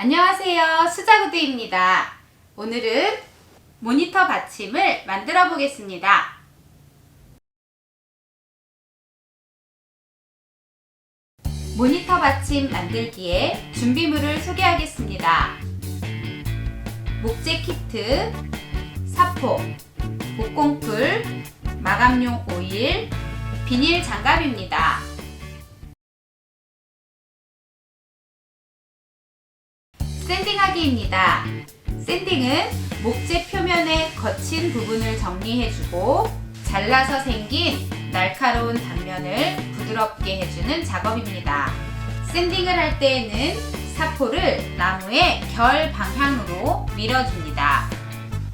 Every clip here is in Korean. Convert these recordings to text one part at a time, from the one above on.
안녕하세요. 수자구두입니다. 오늘은 모니터 받침을 만들어 보겠습니다. 모니터 받침 만들기에 준비물을 소개하겠습니다. 목재 키트, 사포, 목공풀, 마감용 오일, 비닐 장갑입니다. 샌딩하기입니다. 샌딩은 목재 표면의 거친 부분을 정리해주고 잘라서 생긴 날카로운 단면을 부드럽게 해주는 작업입니다. 샌딩을 할 때에는 사포를 나무의 결 방향으로 밀어줍니다.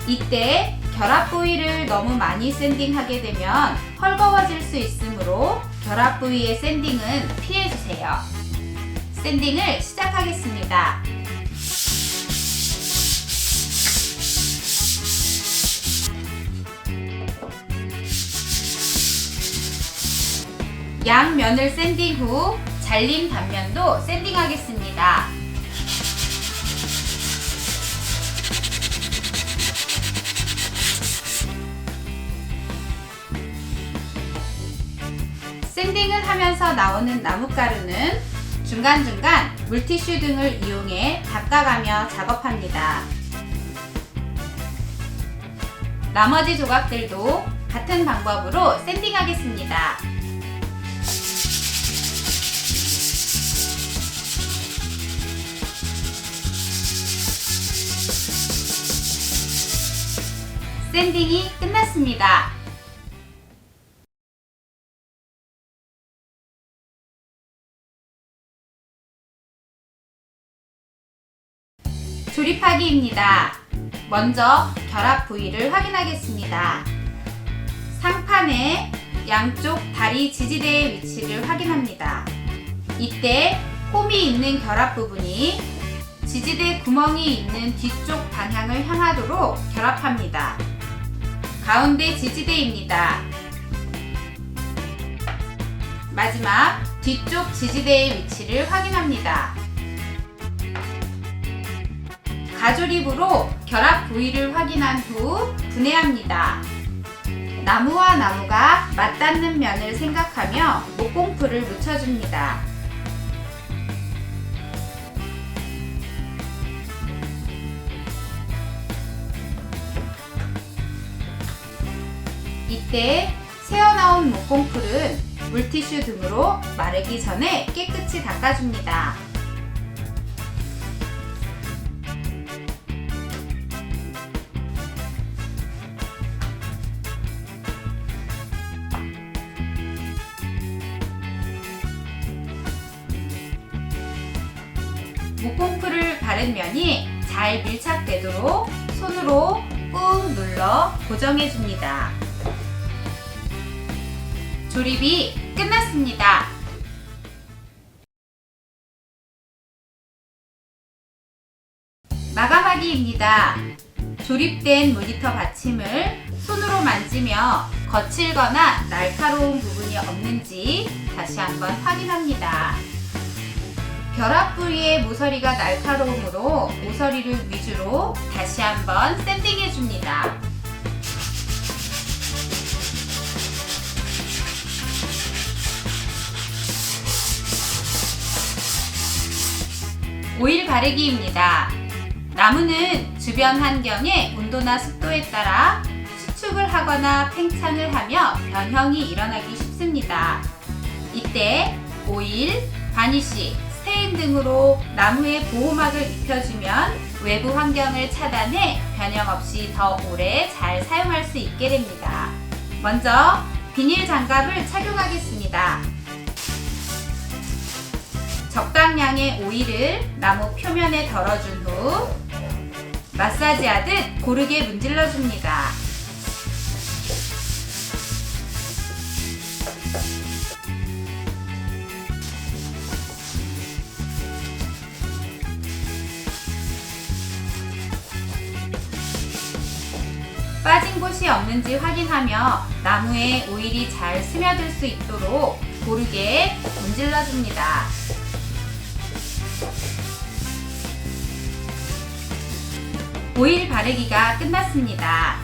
이때 결합 부위를 너무 많이 샌딩하게 되면 헐거워질 수 있으므로 결합 부위의 샌딩은 피해주세요. 샌딩을 시작하겠습니다. 양면을 샌딩 후 잘린 단면도 샌딩하겠습니다. 샌딩을 하면서 나오는 나뭇가루는 중간중간 물티슈 등을 이용해 닦아가며 작업합니다. 나머지 조각들도 같은 방법으로 샌딩하겠습니다. 샌딩이 끝났습니다. 조립하기입니다. 먼저 결합 부위를 확인하겠습니다. 상판의 양쪽 다리 지지대의 위치를 확인합니다. 이때 홈이 있는 결합 부분이 지지대 구멍이 있는 뒤쪽 방향을 향하도록 결합합니다. 가운데 지지대입니다. 마지막 뒤쪽 지지대의 위치를 확인합니다. 가조립으로 결합 부위를 확인한 후 분해합니다. 나무와 나무가 맞닿는 면을 생각하며 목공풀을 묻혀줍니다. 이때 새어나온 목공풀은 물티슈 등으로 마르기 전에 깨끗이 닦아줍니다. 목공풀을 바른 면이 잘 밀착되도록 손으로 꾹 눌러 고정해 줍니다. 조립이 끝났습니다. 마감하기입니다. 조립된 모니터 받침을 손으로 만지며 거칠거나 날카로운 부분이 없는지 다시 한번 확인합니다. 결합 부위의 모서리가 날카로우므로 모서리를 위주로 다시 한번 샌딩해 줍니다. 오일 바르기입니다. 나무는 주변 환경의 온도나 습도에 따라 수축을 하거나 팽창을 하며 변형이 일어나기 쉽습니다. 이때 오일, 바니쉬, 스테인 등으로 나무에 보호막을 입혀주면 외부 환경을 차단해 변형 없이 더 오래 잘 사용할 수 있게 됩니다. 먼저 비닐 장갑을 착용하겠습니다. 적당량의 오일을 나무 표면에 덜어준 후 마사지하듯 고르게 문질러 줍니다. 빠진 곳이 없는지 확인하며 나무에 오일이 잘 스며들 수 있도록 고르게 문질러 줍니다. 오일 바르기가 끝났습니다.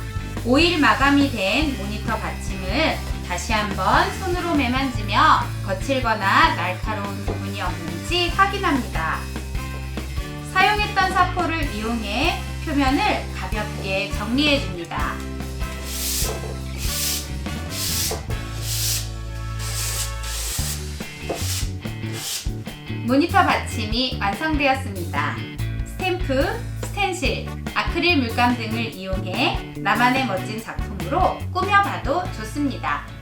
오일 마감이 된 모니터 받침을 다시 한번 손으로 매만지며 거칠거나 날카로운 부분이 없는지 확인합니다. 사용했던 사포를 이용해 표면을 가볍게 정리해 줍니다. 모니터 받침이 완성되었습니다. 스탬프, 스텐실, 아크릴 물감 등을 이용해 나만의 멋진 작품으로 꾸며봐도 좋습니다.